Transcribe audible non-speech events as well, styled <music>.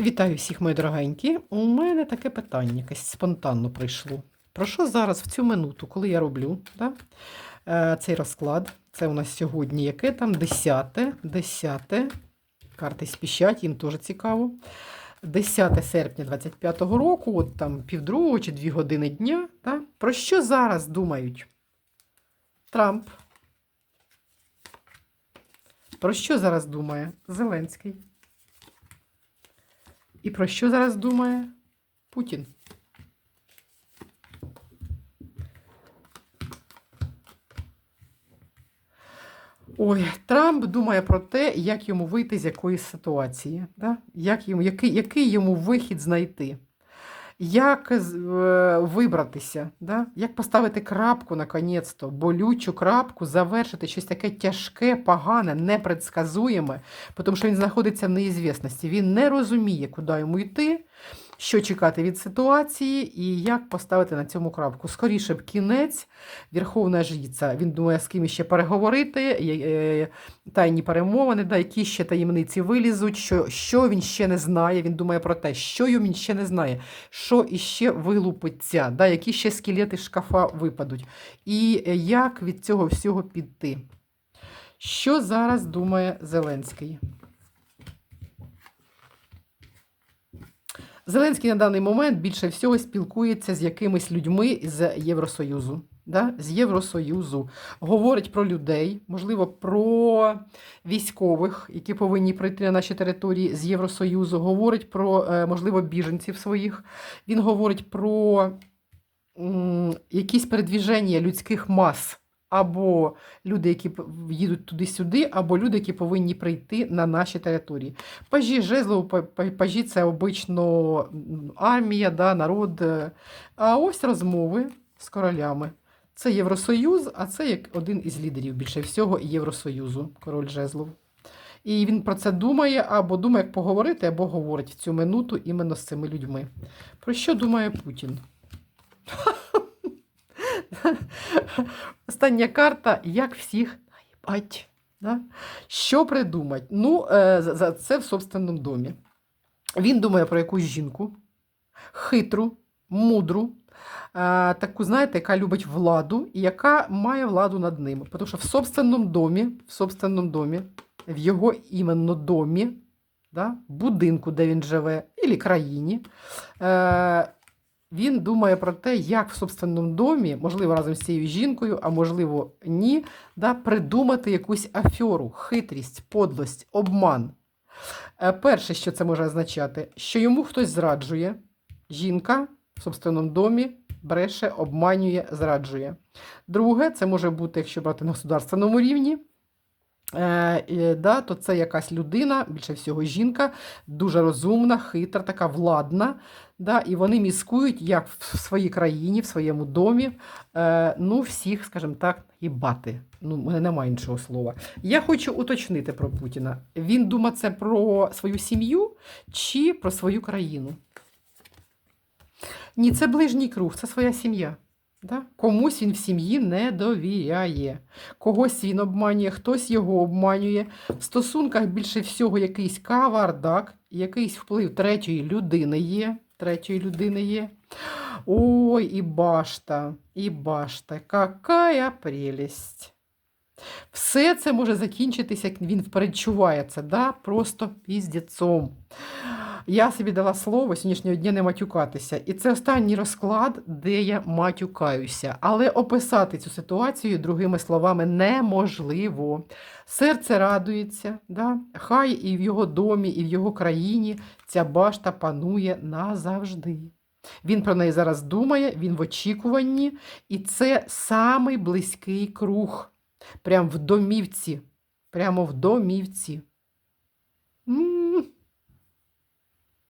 Вітаю всіх, мої дорогенькі. У мене таке питання якесь спонтанно прийшло. Про що зараз в цю минуту, коли я роблю да, е, цей розклад? Це у нас сьогодні яке там? 10, 10, карти спіщать, їм теж цікаво. 10 серпня 25-го року, от там півдругого чи дві години дня. Да? Про що зараз думають? Трамп. Про що зараз думає Зеленський? І про що зараз думає Путін? Ой, Трамп думає про те, як йому вийти з якоїсь ситуації, да? як йому, який, який йому вихід знайти, як е, вибратися, да? як поставити крапку наконець-то, болючу крапку, завершити щось таке тяжке, погане, непредсказуєме, тому що він знаходиться в неізвісності. Він не розуміє, куди йому йти, що чекати від ситуації і як поставити на цьому крапку. Скоріше б кінець, Верховна жриця. Він думає, з ким ще переговорити, е, тайні перемовини, да, які ще таємниці вилізуть, що, що він ще не знає. Він думає про те, що він ще не знає, що іще вилупиться, да, які ще скелети шкафа випадуть. І е, як від цього всього піти. Що зараз думає Зеленський? Зеленський на даний момент більше всього спілкується з якимись людьми з Євросоюзу. Да? З Євросоюзу. Говорить про людей, можливо, про військових, які повинні прийти на наші території з Євросоюзу. Говорить про, е, можливо, біженців своїх. Він говорить про якісь передвіження людських мас. Або люди, які їдуть туди-сюди, або люди, які повинні прийти на наші території. Пажі жезлов, па- па- пажі це обично армія, да, народ. е. А ось розмови з королями. Це Євросоюз, а це як один із лідерів більше всього Євросоюзу, король жезлов. І він про це думає, або думає, як поговорити, або говорить в цю минуту іменно з цими людьми. Про що думає Путін? <laughs> Остання карта як всіх наїбать. Да? Що придумать? Ну, е, за- це в собственному домі. Він думає про якусь жінку, хитру, мудру, е, таку, знаєте, яка любить владу і яка має владу над ними. Тому що в собственному домі, в собственному домі, в його іменно домі, да, будинку, де він живе, і країні, е, він думає про те, як в собственному домі, можливо, разом з цією жінкою, а можливо, ні, да, придумати якусь афьору, хитрість, подлость, обман. Е, Перше, що це може означати, що йому хтось зраджує, жінка в собственному домі бреше, обманює, зраджує. Друге, це може бути, якщо брати на государственному рівні. Е, да, то це якась людина, більше всього жінка, дуже розумна, хитра, така владна. Да, і вони міскують, як в своїй країні, в своєму домі, е, ну, всіх, скажімо так, їбати. Ну, мене немає іншого слова. Я хочу уточнити про Путіна. Він думає це про свою сім'ю чи про свою країну? Ні, це ближній круг, це своя сім'я. Да? Комусь він в сім'ї не довіряє. Когось він обманює, хтось його обманює. В стосунках більше всього якийсь кавардак, якийсь вплив третьої людини є. Третьої людини є. Ой, і башта, і башта. Какая прелесть. Все це може закінчитися, як він передчуває це, да? просто піздецом. Я собі дала слово сьогоднішнього дня не матюкатися. І це останній розклад, де я матюкаюся. Але описати цю ситуацію другими словами неможливо. Серце радується, да? хай і в його домі, і в його країні ця башта панує назавжди. Він про неї зараз думає, він в очікуванні, і це самий близький круг. Прямо в домівці. Прямо в домівці.